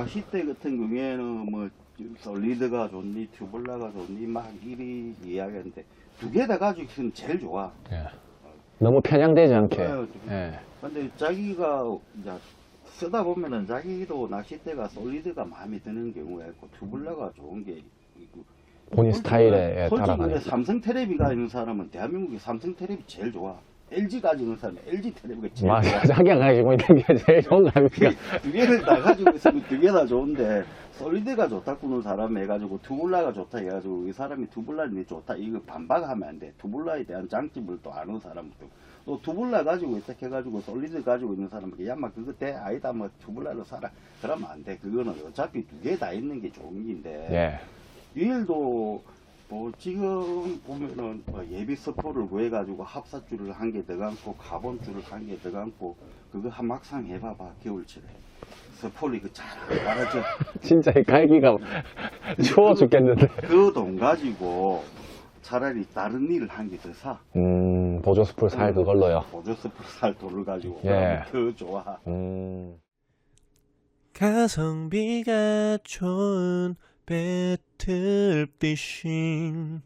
낚싯대 같은 경우에는 뭐 솔리드가 좋니 튜블라가 좋니 막 이리 이야기하는데 두 개 다 가지고 있으면 제일 좋아. 예. 너무 편향되지 않게. 어, 예. 근데 자기가 이제 쓰다 보면은 자기도 낚싯대가 솔리드가 마음에 드는 경우가 있고 튜블라가 좋은 게 있고 본인 스타일에 예, 솔직히 따라가는. 그래 삼성 테레비가 있는 사람은 대한민국에 삼성 테레비 제일 좋아. LG 가지고 있는 사람은 LG 테레비가 제일. 맞아. 자기가 가지고 있는 게 제일 좋은 거 아닙니까? 두 개를 다 가지고 있으면 두 개 다 좋은데 솔리드가 좋다 꾸는 사람 해가지고 투블라가 좋다 해가지고 이 사람이 투블라는 좋다 이거 반박하면 안 돼. 투블라에 대한 장점을 또 아는 사람도 또 투블라 가지고 있다 해가지고 솔리드 가지고 있는 사람에게 야마 그거 돼 아니다 뭐 투블라로 살아 그러면 안 돼. 그거는 어차피 두 개 다 있는 게 좋은 긴데 예. 유일도 뭐 지금 보면은 뭐 예비 서포를 구해가지고 합사줄을 한개더 감고 카본줄을 한개더 감고 그거 한 막상 해봐봐 겨울철에 서포를 이거 잘 안 깔아져 진짜 이 갈기가 추워 죽겠는데. 그 돈 가지고 차라리 다른 일을 한 개 더 사. 음, 보조 스풀 살 그걸로요. 보조 서포 살 돈을 가지고 예. 더 좋아. 음. 가성비가 좋은 better fishing.